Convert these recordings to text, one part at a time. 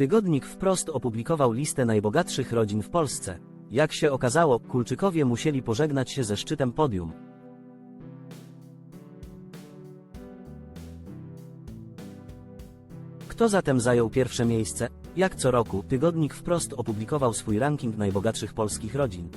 Tygodnik wprost opublikował listę najbogatszych rodzin w Polsce. Jak się okazało, Kulczykowie musieli pożegnać się ze szczytem podium. Kto zatem zajął pierwsze miejsce? Jak co roku, tygodnik wprost opublikował swój ranking najbogatszych polskich rodzin.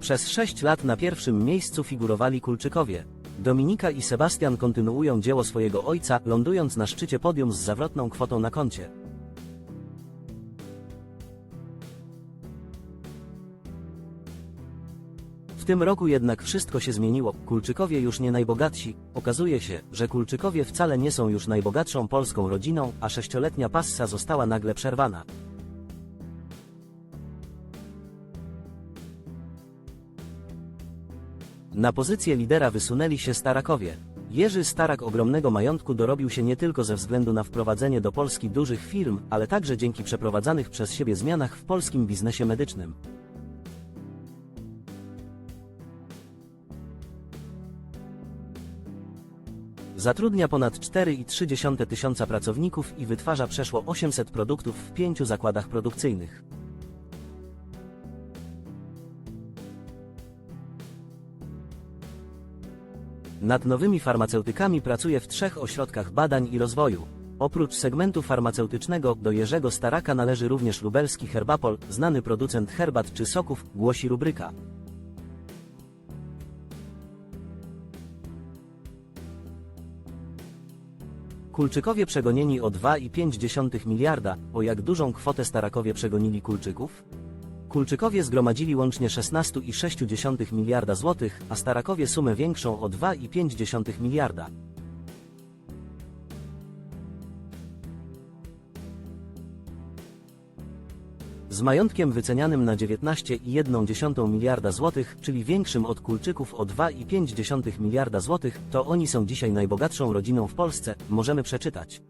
Przez sześć lat na pierwszym miejscu figurowali Kulczykowie. Dominika i Sebastian kontynuują dzieło swojego ojca, lądując na szczycie podium z zawrotną kwotą na koncie. W tym roku jednak wszystko się zmieniło. Kulczykowie już nie najbogatsi. Okazuje się, że Kulczykowie wcale nie są już najbogatszą polską rodziną, a sześcioletnia passa została nagle przerwana. Na pozycję lidera wysunęli się Starakowie. Jerzy Starak ogromnego majątku dorobił się nie tylko ze względu na wprowadzenie do Polski dużych firm, ale także dzięki przeprowadzanych przez siebie zmianach w polskim biznesie medycznym. Zatrudnia ponad 4,3 tysiąca pracowników i wytwarza przeszło 800 produktów w pięciu zakładach produkcyjnych. Nad nowymi farmaceutykami pracuje w trzech ośrodkach badań i rozwoju. Oprócz segmentu farmaceutycznego do Jerzego Staraka należy również lubelski Herbapol, znany producent herbat czy soków, głosi rubryka. Kulczykowie przegonieni o 2,5 miliarda, o jak dużą kwotę Starakowie przegonili Kulczyków? Kulczykowie zgromadzili łącznie 16,6 miliarda złotych, a Starakowie sumę większą o 2,5 miliarda. Z majątkiem wycenianym na 19,1 miliarda złotych, czyli większym od Kulczyków o 2,5 miliarda złotych, to oni są dzisiaj najbogatszą rodziną w Polsce, możemy przeczytać.